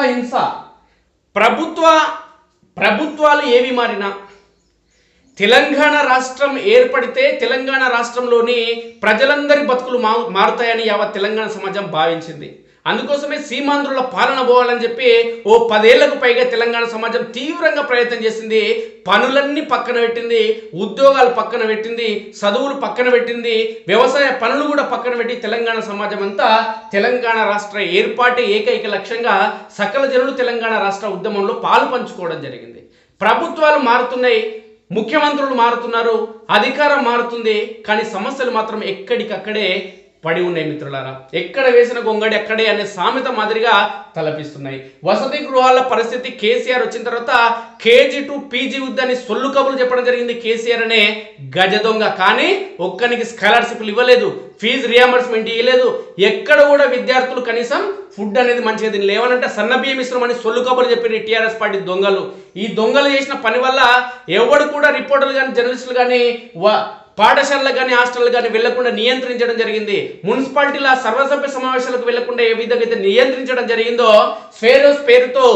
హింస. ప్రభుత్వ ప్రభుత్వాలు ఏవి మారినా? తెలంగాణ రాష్ట్రం ఏర్పడితే తెలంగాణ రాష్ట్రంలోని ప్రజలందరి బతుకులు మా మారుతాయని యావత్ తెలంగాణ సమాజం భావించింది. అందుకోసమే సీమాంధ్రుల పాలన పోవాలని చెప్పి ఓ పదేళ్ళకు పైగా తెలంగాణ సమాజం తీవ్రంగా ప్రయత్నం చేసింది. పనులన్నీ పక్కన పెట్టింది. ఉద్యోగాలు పక్కన పెట్టింది. చదువులు పక్కన పెట్టింది. వ్యవసాయ పనులు కూడా పక్కన పెట్టి తెలంగాణ సమాజం అంతా తెలంగాణ రాష్ట్ర ఏర్పాటు ఏకైక లక్ష్యంగా సకల జనులు తెలంగాణ రాష్ట్ర ఉద్యమంలో పాలు పంచుకోవడం జరిగింది. ప్రభుత్వాలు మారుతున్నాయి. ముఖ్యమంత్రులు మారుతున్నారు. అధికారం మారుతుంది. కానీ సమస్యలు మాత్రం ఎక్కడికక్కడే పడి ఉన్నాయి మిత్రులారా. ఎక్కడ వేసిన గొంగడి ఎక్కడే అనే సామెత మాదిరిగా తలపిస్తున్నాయి. వసతి గృహాల పరిస్థితి కేసీఆర్ వచ్చిన తర్వాత కేజీ టు పీజీ ఉద్దని సొల్లు కబులు చెప్పడం జరిగింది కేసీఆర్ అనే గజ దొంగ. కానీ ఒక్కనికి స్కాలర్షిప్లు ఇవ్వలేదు ఫీజు రియంబర్స్మెంట్ ఇవ్వలేదు ఎక్కడ కూడా విద్యార్థులు కనీసం ఫుడ్ అనేది మంచిగా తిని లేవనంటే సన్న బియ్యం అని సొల్లు కబులు చెప్పిన టీఆర్ఎస్ పార్టీ దొంగలు. ఈ దొంగలు చేసిన పని వల్ల ఎవడు కూడా రిపోర్టర్లు కానీ జర్నలిస్టులు కానీ పాఠశాలలకు కానీ హాస్టల్ కానీ వెళ్ళకుండా నియంత్రించడం జరిగింది. మున్సిపాలిటీల సర్వసభ్య సమావేశాలకు వెళ్ళకుండా ఏ విధంగా అయితే నియంత్రించడం జరిగిందో స్వేరోస్ పేరుతో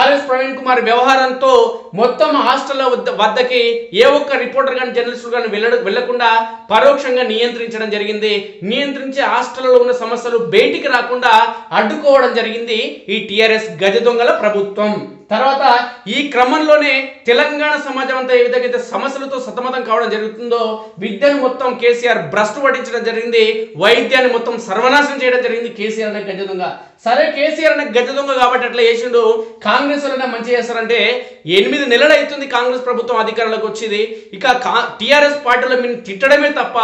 ఆర్ఎస్ ప్రవీణ్ కుమార్ వ్యవహారంతో మొత్తం హాస్టల్ వద్ద వద్దకి ఏ ఒక్క రిపోర్టర్ కానీ జర్నలిస్టులు కానీ వెళ్ళ వెళ్ళకుండా పరోక్షంగా నియంత్రించడం జరిగింది. నియంత్రించే హాస్టల్లో ఉన్న సమస్యలు బయటికి రాకుండా అడ్డుకోవడం జరిగింది ఈ టీఆర్ఎస్ గజ దొంగల ప్రభుత్వం. తర్వాత ఈ క్రమంలోనే తెలంగాణ సమాజం అంతా ఏ విధంగా అయితే సమస్యలతో సతమతం కావడం జరుగుతుందో విద్యను మొత్తం కేసీఆర్ భ్రష్టు పట్టించడం జరిగింది. వైద్యాన్ని మొత్తం సర్వనాశనం చేయడం జరిగింది కేసీఆర్ అనే గజ దొంగ. సరే కేసీఆర్ అనే గజ దొంగ కాబట్టి అట్లా చేసిండు. కాంగ్రెస్ వాళ్ళనే మంచి చేస్తారంటే ఎనిమిది నెలలు అవుతుంది కాంగ్రెస్ ప్రభుత్వం అధికారంలోకి వచ్చింది. ఇక టీఆర్ఎస్ పార్టీలో మేము తిట్టడమే తప్ప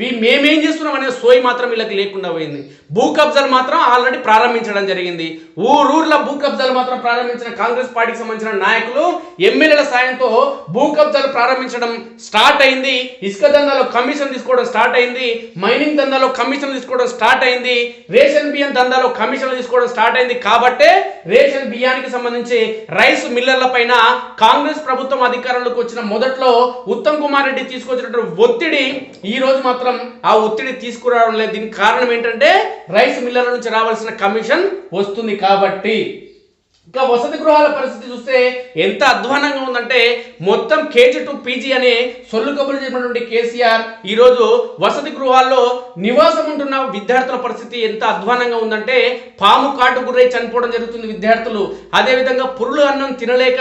వీ మేమేం చేస్తున్నాం అనే సోయి మాత్రం వీళ్ళకి లేకుండా పోయింది. భూ కబ్జాలు మాత్రం ఆల్రెడీ ప్రారంభించడం జరిగింది. ఊరూర్ల భూ కబ్జాలు మాత్రం ప్రారంభించిన కాంగ్రెస్ పార్టీకి సంబంధించిన నాయకులు ఎమ్మెల్యేల సాయంతో భూ కబ్జాలు ప్రారంభించడం స్టార్ట్ అయింది. ఇసుక దందాలో కమిషన్ తీసుకోవడం స్టార్ట్ అయింది. మైనింగ్ దందాలో కమిషన్ తీసుకోవడం స్టార్ట్ అయింది. రేషన్ బియ్యం దందాలో కమిషన్లు తీసుకోవడం స్టార్ట్ అయింది. కాబట్టే రేషన్ బియ్యానికి సంబంధించి రైస్ మిల్లర్ల పైన కాంగ్రెస్ ప్రభుత్వం అధికారంలోకి వచ్చిన మొదట్లో ఉత్తమ్ కుమార్ రెడ్డి తీసుకొచ్చినటువంటి ఒత్తిడి ఈ రోజు మాత్రం ఆ ఒత్తిడి తీసుకురావడం లేదు. దీనికి కారణం ఏంటంటే రైస్ మిల్లర్ల నుంచి రావాల్సిన కమిషన్ వస్తుంది కాబట్టి ఇంకా వసతి గృహాల పరిస్థితి చూస్తే ఎంత అధ్వానంగా ఉందంటే మొత్తం కేజీ టు పీజీ అనే సొల్లు కబుర్లు చెప్పినటువంటి కేసీఆర్ ఈరోజు వసతి గృహాల్లో నివాసం ఉంటున్న విద్యార్థుల పరిస్థితి ఎంత అధ్వానంగా ఉందంటే పాము కాటు గురై చనిపోవడం జరుగుతుంది విద్యార్థులు. అదేవిధంగా పురులు అన్నం తినలేక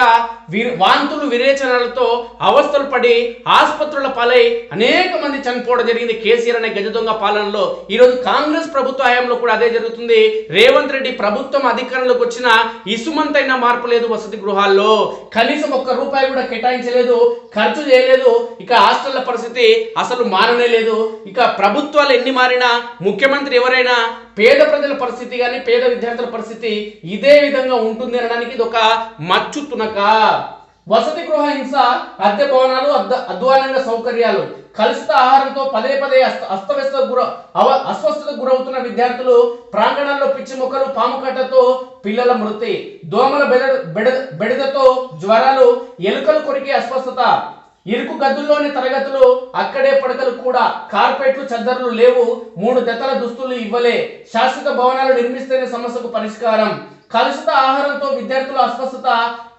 వాంతులు విరేచనాలతో అవస్థలు పడి ఆసుపత్రుల పాలై అనేక మంది చనిపోవడం జరిగింది కేసీఆర్ అనే గజ దొంగ పాలనలో. ఈరోజు కాంగ్రెస్ ప్రభుత్వ హయాంలో కూడా అదే జరుగుతుంది. రేవంత్ రెడ్డి ప్రభుత్వం అధికారంలోకి వచ్చిన అయినా మార్పు లేదు వసతి గృహాల్లో. కనీసం ఒక్క రూపాయి కూడా కేటాయించలేదు ఖర్చు చేయలేదు. ఇక హాస్టళ్ళ పరిస్థితి అసలు మారనే లేదు. ఇక ప్రభుత్వాలు ఎన్ని మారినా ముఖ్యమంత్రి ఎవరైనా పేద ప్రజల పరిస్థితి కానీ పేద విద్యార్థుల పరిస్థితి ఇదే విధంగా ఉంటుంది అనడానికి ఇది ఒక మచ్చు తునక. వసతి గృహ హింస అద్దె భవనాలు అద్ద అధ్వానంగా సౌకర్యాలు కలుషిత ఆహారంతో పదే పదే అస్త అస్తవ్యస్త గుర అవ అస్వస్థతకు గురవుతున్న విద్యార్థులు ప్రాంగణాల్లో పిచ్చి మొక్కలు పాము కట్టతో పిల్లల మృతి దోమల బెడ బెడ బెడదతో జ్వరాలు ఎలుకలు కొరికే అస్వస్థత ఇరుకు గదుల్లోని తరగతులు అక్కడే పడకలు కూడా కార్పెట్లు చద్దర్లు లేవు మూడు జతల దుస్తులు ఇవ్వలే శాశ్వత భవనాలు నిర్మిస్తేనే సమస్యకు పరిష్కారం. కలుషిత ఆహారంతో విద్యార్థుల అస్వస్థత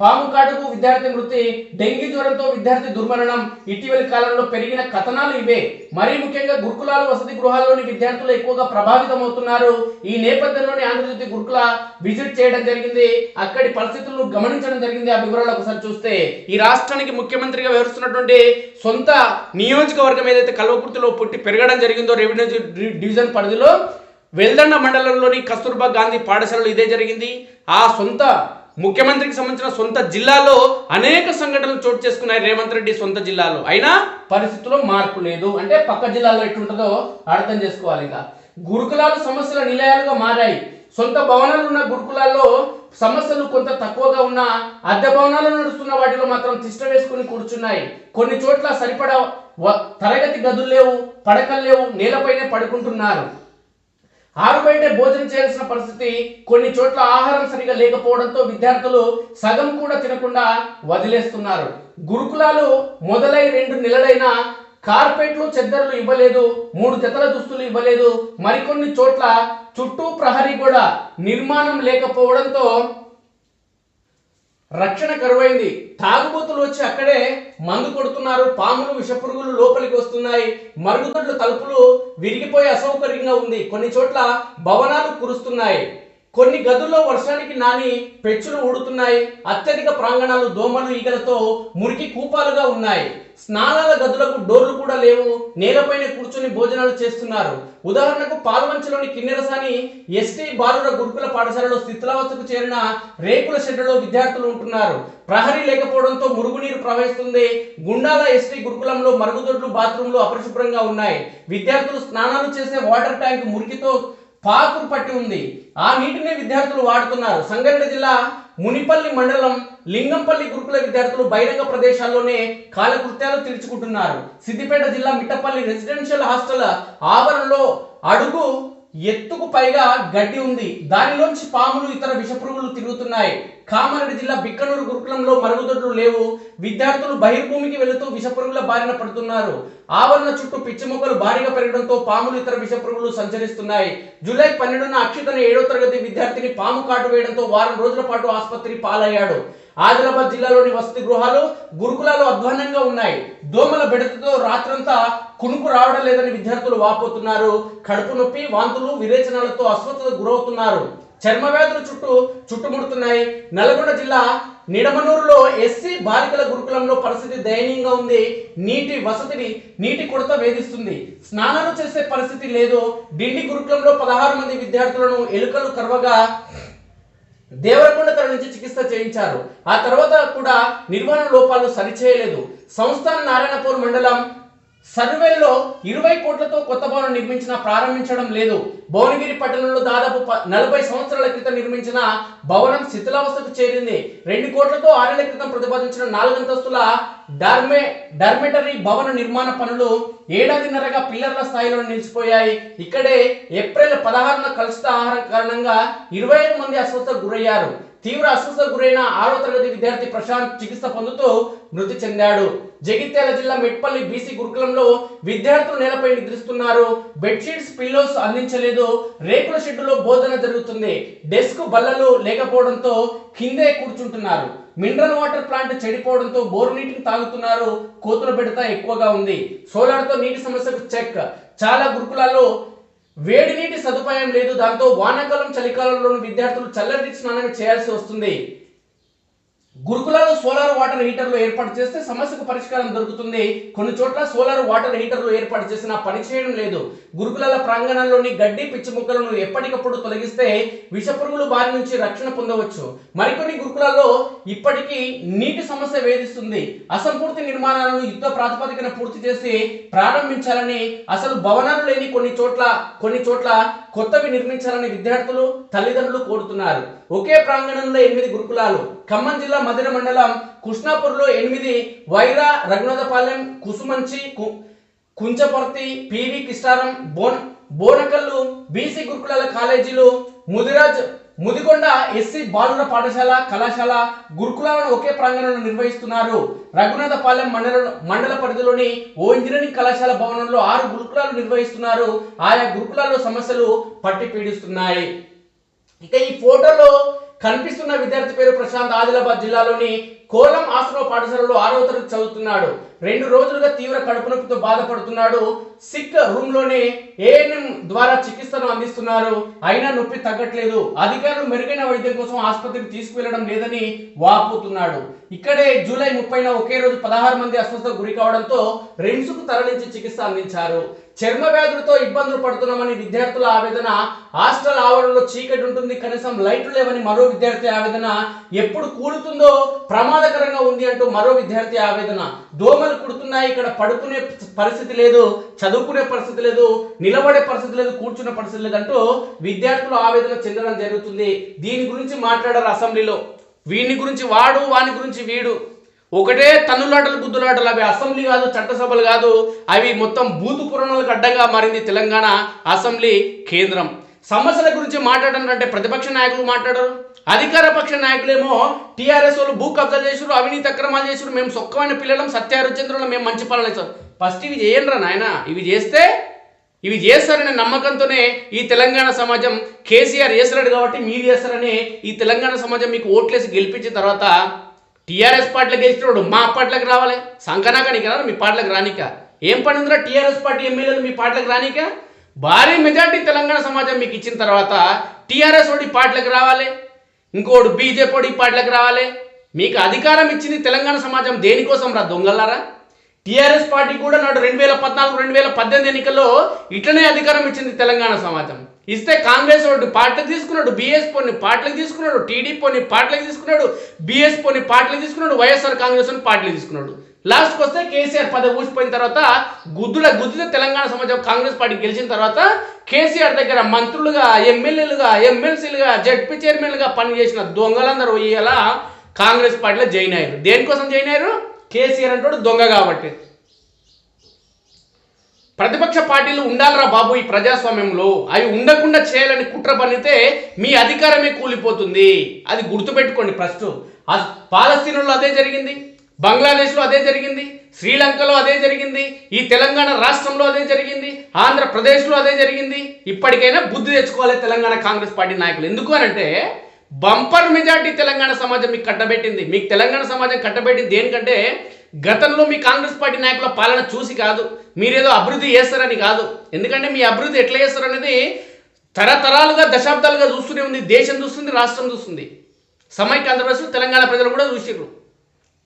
పాము కాటుకు విద్యార్థి మృతి డెంగీ జ్వరంతో విద్యార్థి దుర్మరణం ఇటీవలి కాలంలో పెరిగిన కథనాలు ఇవే. మరీ ముఖ్యంగా గురుకులాలు వసతి గృహాల్లోని విద్యార్థులు ఎక్కువగా ప్రభావితం అవుతున్నారు ఈ నేపథ్యంలోనే ఆంధ్రజ్యోతి గురుకుల విజిట్ చేయడం జరిగింది. అక్కడి పరిస్థితులను గమనించడం జరిగింది. ఆ వివరాలు ఒకసారి చూస్తే ఈ రాష్ట్రానికి ముఖ్యమంత్రిగా వ్యవహరిస్తున్నటువంటి సొంత నియోజకవర్గం ఏదైతే కల్వకుర్తిలో పుట్టి పెరగడం జరిగిందో రెవెన్యూ డి- డివిజన్ పరిధిలో వెల్దండ మండలంలోని కస్తూర్బా గాంధీ పాఠశాలలో ఇదే జరిగింది. ఆ సొంత ముఖ్యమంత్రికి సంబంధించిన సొంత జిల్లాలో అనేక సంఘటనలు చోటు చేసుకున్నాయి రేవంత్ రెడ్డి సొంత జిల్లాలో. అయినా పరిస్థితుల్లో మార్పు లేదు. అంటే పక్క జిల్లాలో ఎట్లుంటుందో అర్థం చేసుకోవాలి ఇంకా. గురుకులాలు సమస్యల నిలయాలుగా మారాయి. సొంత భవనాలు ఉన్న గురుకులాల్లో సమస్యలు కొంత తక్కువగా ఉన్న అద్దె భవనాలు నడుస్తున్న వాటిలో మాత్రం తిష్ట వేసుకుని కూర్చున్నాయి. కొన్ని చోట్ల సరిపడా తరగతి గదులు లేవు పడకలు లేవు నేలపైనే పడుకుంటున్నారు. ఆరు బయటే భోజనం చేయాల్సిన పరిస్థితి కొన్ని చోట్ల ఆహారం సరిగా లేకపోవడంతో విద్యార్థులు సగం కూడా తినకుండా వదిలేస్తున్నారు. గురుకులాలు మొదలై రెండు నెలలైనా కార్పెట్లు చెద్దర్లు ఇవ్వలేదు మూడు జతల దుస్తులు ఇవ్వలేదు మరికొన్ని చోట్ల చుట్టూ ప్రహరీ కూడా నిర్మాణం లేకపోవడంతో రక్షణ కరువైంది. తాగుబోతులు వచ్చి అక్కడే మందు కొడుతున్నారు. పాములు విషపురుగులు లోపలికి వస్తున్నాయి. మరుగుదొడ్లు తలుపులు విరిగిపోయి అసౌకర్యంగా ఉంది. కొన్ని చోట్ల భవనాలు కురుస్తున్నాయి. కొన్ని గదుల్లో వర్షానికి నాని పెచ్చులు ఊడుతున్నాయి. అత్యధిక ప్రాంగణాలు దోమలు ఈగలతో మురికి కూపాలుగా ఉన్నాయి. స్నానాల గదులకు డోర్లు కూడా లేవు. నేలపైన కూర్చొని భోజనాలు చేస్తున్నారు. ఉదాహరణకు పాల్వంచలోని కిన్నెరసాని ఎస్టీ బాలుర గురుకుల పాఠశాలలో స్థితిలావస్థకు చేరిన రేకుల షెడ్లలో విద్యార్థులు ఉంటున్నారు. ప్రహరీ లేకపోవడంతో మురుగునీరు ప్రవహిస్తుంది. గుండాల ఎస్టీ గురుకులంలో మరుగుదొడ్లు బాత్రూంలు అపరిశుభ్రంగా ఉన్నాయి. విద్యార్థులు స్నానాలు చేసే వాటర్ ట్యాంక్ మురికితో పాకురు పట్టి ఉంది. ఆ నీటిని విద్యార్థులు వాడుతున్నారు. సంగారెడ్డి జిల్లా మునిపల్లి మండలం లింగంపల్లి గురుకుల విద్యార్థులు బహిరంగ ప్రదేశాల్లోనే కాలకృత్యాలు తీర్చుకుంటున్నారు. సిద్దిపేట జిల్లా మిట్టపల్లి రెసిడెన్షియల్ హాస్టల్ ఆవరణలో అడుగు ఎత్తుకు పైగా గడ్డి ఉంది. దానిలోంచి పాములు ఇతర విషపురుగులు తిరుగుతున్నాయి. కామారెడ్డి జిల్లా బిక్కనూరు గురుకులంలో మరుగుదొడ్లు లేవు. విద్యార్థులు బహిర్భూమికి వెళుతూ విషపురుగుల బారిన పడుతున్నారు. ఆవరణ చుట్టూ పిచ్చి మొక్కలు భారీగా పెరగడంతో పాములు ఇతర విషపురుగులు సంచరిస్తున్నాయి. జూలై పన్నెండున అక్షితన ఏడో తరగతి విద్యార్థిని పాము కాటు వేయడంతో వారం రోజుల పాటు ఆసుపత్రి పాలయ్యాడు. ఆదిలాబాద్ జిల్లాలోని వసతి గృహాలు గురుకులాలు అధ్వానంగా ఉన్నాయి. దోమల బెడతతో రాత్రంతా కునుకు రావడం లేదని విద్యార్థులు వాపోతున్నారు. కడుపు నొప్పి వాంతులు విరేచనాలతో అస్వస్థతకు గురవుతున్నారు. చర్మ వ్యాధులు చుట్టూ చుట్టుముడుతున్నాయి. నల్గొండ జిల్లా నిడమనూరులో ఎస్సీ బాలికల గురుకులంలో పరిస్థితి దయనీయంగా ఉంది. నీటి వసతిని నీటి కొరత వేధిస్తుంది. స్నానాలు చేసే పరిస్థితి లేదు. డిండి గురుకులంలో పదహారు మంది విద్యార్థులను ఎలుకలు కరవగా దేవరకొండ తరలించి చికిత్స చేయించారు. ఆ తర్వాత కూడా నిర్వహణ లోపాలు సరిచేయలేదు. సంస్థాన నారాయణపూర్ మండలం సర్వేలో ఇరవై కోట్లతో కొత్త భవనం నిర్మించిన ప్రారంభించడం లేదు. భువనగిరి పట్టణంలో దాదాపు నలభై సంవత్సరాల క్రితం నిర్మించిన భవనం శిథిలావస్థకు చేరింది. రెండు కోట్లతో ఆరేళ్ళ క్రితం ప్రతిపాదించిన నాలుగంతస్తుల డర్మే డర్మెటరీ భవన నిర్మాణ పనులు ఏడాదిన్నరగా పిల్లర్ల స్థాయిలో నిలిచిపోయాయి. ఇక్కడే ఏప్రిల్ పదహారున కలుషిత ఆహారం కారణంగా ఇరవై ఐదు మంది అస్వస్థకు గురయ్యారు. తీవ్ర అస్వస్థకు గురైన ఆరో తరగతి విద్యార్థి ప్రశాంత్ చికిత్స పొందుతూ మృతి చెందాడు. జగిత్యాల జిల్లా మెట్పల్లి బీసీ గురుకులంలో విద్యార్థులు నేలపై నిద్రిస్తున్నారు. Bedsheets pillows అందించలేదు. రేకుల షెడ్డులో బోధన జరుగుతుంది. డెస్క్ బల్లలు లేకపోవడంతో కిందే కూర్చుంటున్నారు. మినరల్ వాటర్ ప్లాంట్ చెడిపోవడంతో బోరు నీటిని తాగుతున్నారు. కోతుల బెడత ఎక్కువగా ఉంది. సోలార్తో నీటి సమస్యకు చెక్. చాలా గురుకులాల్లో వేడి నీటి సదుపాయం లేదు దాంతో వానాకాలం చలికాలంలోని విద్యార్థులు చల్లటి స్నానం చేయాల్సి వస్తుంది. గురుకులాలు సోలార్ వాటర్ హీటర్లు ఏర్పాటు చేస్తే సమస్యకు పరిష్కారం దొరుకుతుంది. కొన్ని చోట్ల సోలార్ వాటర్ హీటర్లు ఏర్పాటు చేసినా పనిచేయడం లేదు. గురుకులాల ప్రాంగణంలోని గడ్డి పిచ్చి ముక్కలను ఎప్పటికప్పుడు తొలగిస్తే విషపురుగులు బారి నుంచి రక్షణ పొందవచ్చు. మరికొన్ని గురుకులాల్లో ఇప్పటికీ నీటి సమస్య వేధిస్తుంది. అసంపూర్తి నిర్మాణాలను యుద్ధ ప్రాతిపదికన పూర్తి చేసి ప్రారంభించాలని అసలు భవనాలు లేని కొన్ని చోట్ల కొన్ని చోట్ల కొత్తవి నిర్మించాలని విద్యార్థులు తల్లిదండ్రులు కోరుతున్నారు. ఒకే ప్రాంగణంలో ఎనిమిది గురుకులాలు. ఖమ్మం జిల్లా మదిన మండలం కృష్ణాపూర్లో ఎనిమిది వైరా రఘునాథపాలెం కుసుమంచి కు- కుంచపర్తి పివి కిష్టారం బోన్ బోనకల్లు బీసీ గురుకులాల కాలేజీలు ముదిరాజ్ ముదిగొండ ఎస్సీ బాలుర పాఠశాల కళాశాల గురుకులాలను ఒకే ప్రాంగణంలో నిర్వహిస్తున్నారు. రఘునాథపాలెం మండల మండల పరిధిలోని ఓ ఇంజనీరింగ్ కళాశాల భవనంలో ఆరు గురుకులాలు నిర్వహిస్తున్నారు. ఆయా గురుకులాల్లో సమస్యలు పట్టి పీడిస్తున్నాయి. ఇక ఈ ఫోటోలో కనిపిస్తున్న విద్యార్థి పేరు ప్రశాంత్ ఆదిలాబాద్ జిల్లాలోని కోలం ఆశ్రమ పాఠశాలలో ఆరవ తరగతి చదువుతున్నాడు. రెండు రోజులుగా తీవ్ర కడుపు నొప్పితో బాధపడుతున్నాడు. సిక్ రూమ్లోనే ఏఎన్ఎం ద్వారా చికిత్సను అందిస్తున్నారు. అయినా నొప్పి తగ్గట్లేదు. అధికారులు మెరుగైన వైద్యం కోసం ఆసుపత్రికి తీసుకువెళ్ళడం లేదని వాపోతున్నాడు. ఇక్కడే జూలై ముప్పైన ఒకే రోజు పదహారు మంది అస్వస్థకు గురి కావడంతో రిమ్స్కు తరలించి చికిత్స అందించారు. చర్మ వ్యాధులతో ఇబ్బందులు పడుతున్నామని విద్యార్థుల ఆవేదన హాస్టల్ ఆవరణలో చీకటి ఉంటుంది కనీసం లైట్లు లేవని మరో విద్యార్థి ఆవేదన ఎప్పుడు కూలుతుందో ప్రమాదకరంగా ఉంది అంటూ మరో విద్యార్థి ఆవేదన. దోమలు కుడుతున్నాయి ఇక్కడ పడుకునే పరిస్థితి లేదు చదువుకునే పరిస్థితి లేదు నిలబడే పరిస్థితి లేదు కూర్చునే పరిస్థితి లేదు అంటూ విద్యార్థులు ఆవేదన చెందడం జరుగుతుంది. దీని గురించి మాట్లాడారు అసెంబ్లీలో. వీని గురించి వాడు వాని గురించి వీడు. ఒకటే తన్నులాటలు గుద్దులాటలు. అవి అసెంబ్లీ కాదు చట్టసభలు కాదు. అవి మొత్తం బూతు పురాణాలకు అడ్డంగా మారింది తెలంగాణ అసెంబ్లీ కేంద్రం. సమస్యల గురించి మాట్లాడడం అంటే ప్రతిపక్ష నాయకులు మాట్లాడరు. అధికార పక్ష నాయకులేమో టీఆర్ఎస్ వాళ్ళు భూ కబ్జా చేసారు అవినీతి అక్రమాలు చేసారు మేము సొక్కమైన పిల్లలం సత్యారుచంద్రులు మేము మంచి పాలన చేస్తాం. ఫస్ట్ ఇవి చేయండి నాయన. ఇవి చేస్తే ఇవి చేస్తారనే నమ్మకంతోనే ఈ తెలంగాణ సమాజం కేసీఆర్ చేస్తున్నాడు కాబట్టి మీరు చేస్తారని ఈ తెలంగాణ సమాజం మీకు ఓట్లేసి గెలిపించిన తర్వాత టీఆర్ఎస్ పార్టీలకు గెలిచినోడు మా పార్టీలకు రావాలి. సంకనాకానికి రాను మీ పార్టీలకు రానిక. ఏం పని ఉందిరా టీఆర్ఎస్ పార్టీ ఎమ్మెల్యేలు మీ పార్టీలకు రానిక? భారీ మెజార్టీ తెలంగాణ సమాజం మీకు ఇచ్చిన తర్వాత టీఆర్ఎస్ ఓడి పార్టీలకు రావాలి. ఇంకోడు బీజేపీ వాడి పార్టీలకు రావాలి. మీకు అధికారం ఇచ్చింది తెలంగాణ సమాజం దేనికోసం రా దొంగలారా టీఆర్ఎస్ పార్టీ కూడా నాడు రెండు వేల పద్నాలుగు రెండు వేల పద్దెనిమిది ఎన్నికల్లో ఇట్లనే అధికారం ఇచ్చింది తెలంగాణ సమాజం. ఇస్తే కాంగ్రెస్ వాడు పార్టీలకు తీసుకున్నాడు బీఎస్ పోని పార్టీలకు తీసుకున్నాడు టీడీపీ పోని పార్టీలకు తీసుకున్నాడు బీఎస్ పోని పార్టీలకు తీసుకున్నాడు వైఎస్ఆర్ కాంగ్రెస్ అని తీసుకున్నాడు. లాస్ట్కి వస్తే కేసీఆర్ పదవి ఊసిపోయిన తర్వాత గుద్దుల గుద్దుల తెలంగాణ సమాజం కాంగ్రెస్ పార్టీ గెలిచిన తర్వాత కేసీఆర్ దగ్గర మంత్రులుగా ఎమ్మెల్యేలుగా ఎమ్మెల్సీలుగా జడ్పీ చైర్మన్లుగా పనిచేసిన దొంగలందరూ ఇలా కాంగ్రెస్ పార్టీలో జాయిన్ అయ్యారు. దేనికోసం జాయిన్ అయ్యారు? కేసీఆర్ అంటాడు దొంగ కాబట్టి. ప్రతిపక్ష పార్టీలు ఉండాలిరా బాబు ఈ ప్రజాస్వామ్యంలో. అవి ఉండకుండా చేయాలని కుట్ర పనితే మీ అధికారమే కూలిపోతుంది. అది గుర్తుపెట్టుకోండి ఫస్ట్. పాలస్తీనుల్లో పాలస్తీనంలో అదే జరిగింది బంగ్లాదేశ్లో అదే జరిగింది శ్రీలంకలో అదే జరిగింది ఈ తెలంగాణ రాష్ట్రంలో అదే జరిగింది ఆంధ్రప్రదేశ్లో అదే జరిగింది. ఇప్పటికైనా బుద్ధి తెచ్చుకోవాలి తెలంగాణ కాంగ్రెస్ పార్టీ నాయకులు. ఎందుకు అనంటే బంపర్ మెజార్టీ తెలంగాణ సమాజం మీకు కట్టబెట్టింది. మీకు తెలంగాణ సమాజం కట్టబెట్టింది దేనికంటే గతంలో మీ కాంగ్రెస్ పార్టీ నాయకుల పాలన చూసి కాదు మీరేదో అభివృద్ధి చేస్తారని కాదు. ఎందుకంటే మీ అభివృద్ధి ఎట్లా చేస్తారనేది తరతరాలుగా దశాబ్దాలుగా చూస్తూనే ఉంది దేశం చూస్తుంది రాష్ట్రం చూస్తుంది. సమైక్య ఆంధ్రప్రదేశ్ తెలంగాణ ప్రజలు కూడా చూసిర్రు.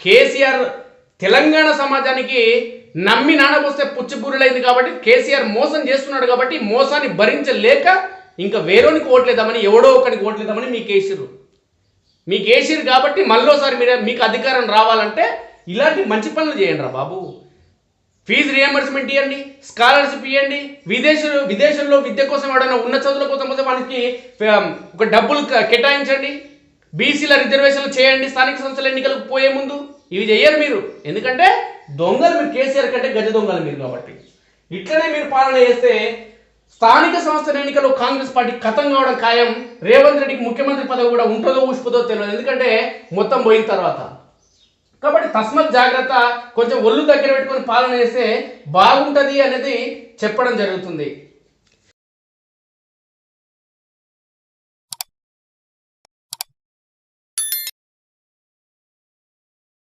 కేసీఆర్ తెలంగాణ సమాజానికి నమ్మి నానబోస్తే పుచ్చిపూరులైంది కాబట్టి కేసీఆర్ మోసం చేస్తున్నాడు కాబట్టి మోసాన్ని భరించలేక ఇంకా వేరేనికి ఓట్లేదామని ఎవడో ఒకరికి ఓట్లేదామని మీకు వేసిర్రు మీకు వేసిర్రు కాబట్టి మళ్ళోసారి మీరు మీకు అధికారం రావాలంటే ఇలాంటి మంచి పనులు చేయండి రా బాబు. ఫీజు రియంబర్స్మెంట్ ఇవ్వండి స్కాలర్షిప్ ఇవ్వండి విదేశ విదేశంలో విద్య కోసం ఎవడైనా ఉన్న చదువుల కోసం పోతే వాళ్ళకి ఒక డబ్బులు కేటాయించండి. బీసీల రిజర్వేషన్లు చేయండి స్థానిక సంస్థల ఎన్నికలకు పోయే ముందు. ఇవి చేయరు మీరు. ఎందుకంటే దొంగలు మీరు కేసీఆర్ కంటే గజ దొంగలు మీరు కాబట్టి. ఇట్లనే మీరు పాలన చేస్తే స్థానిక సంస్థల ఎన్నికల్లో కాంగ్రెస్ పార్టీ ఖతం కావడం ఖాయం. రేవంత్ రెడ్డికి ముఖ్యమంత్రి పదవి కూడా ఉంటుందో ఊసిపోదో తెలియదు. ఎందుకంటే మొత్తం పోయిన తర్వాత. కాబట్టి తస్మత్ జాగ్రత్త కొంచెం ఒళ్ళు దగ్గర పెట్టుకొని పాలన చేస్తే బాగుంటుంది అనేది చెప్పడం జరుగుతుంది.